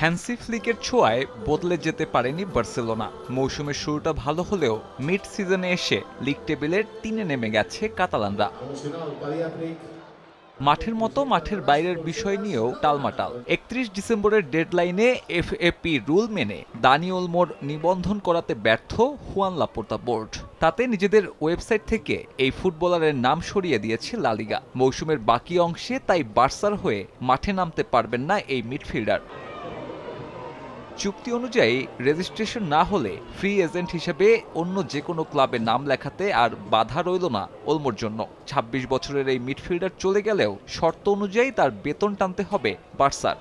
Hansi ফ্লিকের ছোঁয়ায় বদলে যেতে পারেনি বার্সেলোনা। মৌসুমের শুরুটা ভালো হলেও মিড সিজনে এসে লিগ টেবিলের তিনে নেমে গেছে কাতালানরা। মাঠের মতো মাঠের বাইরের বিষয় নিয়েও টালমাটাল। একত্রিশ ডিসেম্বরের ডেডলাইনে এফএপি রুল মেনে দানি ওলমোর নিবন্ধন করাতে ব্যর্থ হুয়ান লাপোর্তা বোর্ড। তাতে নিজেদের ওয়েবসাইট থেকে এই ফুটবলারের নাম সরিয়ে দিয়েছে লালিগা মৌসুমের বাকি অংশে তাই বার্সার হয়ে মাঠে নামতে পারবেন না এই মিডফিল্ডার। চুক্তি অনুযায়ী রেজিস্ট্রেশন না হলে ফ্রি এজেন্ট হিসেবে অন্য যে কোনো ক্লাবে নাম লেখাতে আর বাধা রইল না ওলমোর জন্য। ২৬ বছরের এই মিডফিল্ডার চলে গেলেও শর্ত অনুযায়ী তার বেতন টানতে হবে বার্সার।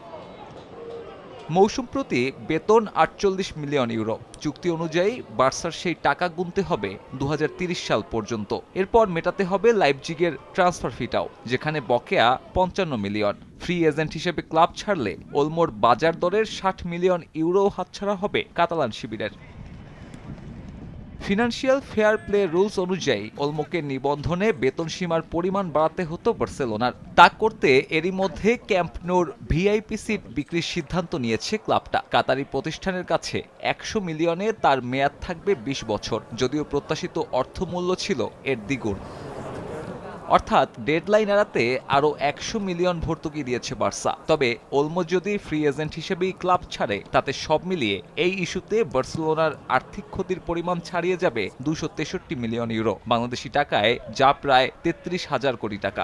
মৌসুম প্রতি বেতন আটচল্লিশ মিলিয়ন ইউরো। চুক্তি অনুযায়ী বার্সার সেই টাকা গুনতে হবে দু সাল পর্যন্ত। এরপর মেটাতে হবে লাইপজিগের ট্রান্সফার ফিটাও, যেখানে বকেয়া পঞ্চান্ন মিলিয়ন। ফ্রি এজেন্ট হিসেবে ক্লাব ছাড়লে ওলমোর বাজার দরের ষাট মিলিয়ন ইউরো হাতছাড়া হবে কাতালান শিবিরের। ফিনান্সিয়াল ফেয়ার প্লে রুলস অনুযায়ী অলমোকে নিবন্ধনে বেতন সীমার পরিমাণ বাড়াতে হতো বার্সেলোনার। তা করতে এরই মধ্যে ক্যাম্পনোর ভিআইপি সিট বিক্রির সিদ্ধান্ত নিয়েছে ক্লাবটা। কাতারি প্রতিষ্ঠানের কাছে একশো মিলিয়নে তার মেয়াদ থাকবে ২০ বছর, যদিও প্রত্যাশিত অর্থমূল্য ছিল এর দ্বিগুণ। অর্থাৎ ডেডলাইন এড়াতে আরও একশো মিলিয়ন ভর্তুকি দিয়েছে বার্সা। তবে ওলমো যদি ফ্রি এজেন্ট হিসেবেই ক্লাব ছাড়ে, তাতে সব মিলিয়ে এই ইস্যুতে বার্সেলোনার আর্থিক ক্ষতির পরিমাণ ছাড়িয়ে যাবে দুশো তেষট্টি মিলিয়ন ইউরো। বাংলাদেশি টাকায় যা প্রায় তেত্রিশ হাজার কোটি টাকা।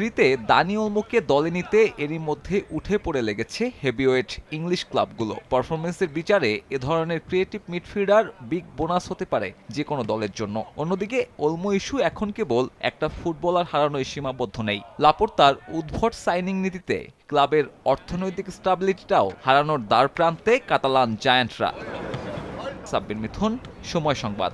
ফ্রিতে দানি ওলমোকে দলে নিতে এরই মধ্যে উঠে পড়ে লেগেছে হেভিওয়েট ইংলিশ ক্লাবগুলো। পারফরমেন্সের বিচারে এ ধরনের ক্রিয়েটিভ মিডফিল্ডার বিগ বোনাস হতে পারে যে কোনো দলের জন্য। অন্যদিকে, ওলমো ইস্যু এখন কেবল একটা ফুটবলার হারানোয় সীমাবদ্ধ নেই। লাপোর্তার উদ্ভট সাইনিং নীতিতে ক্লাবের অর্থনৈতিক স্টাবিলিটিটাও হারানোর দ্বার প্রান্তে কাতালান জায়ান্টরা। সাব্বির মিথুন, সময় সংবাদ।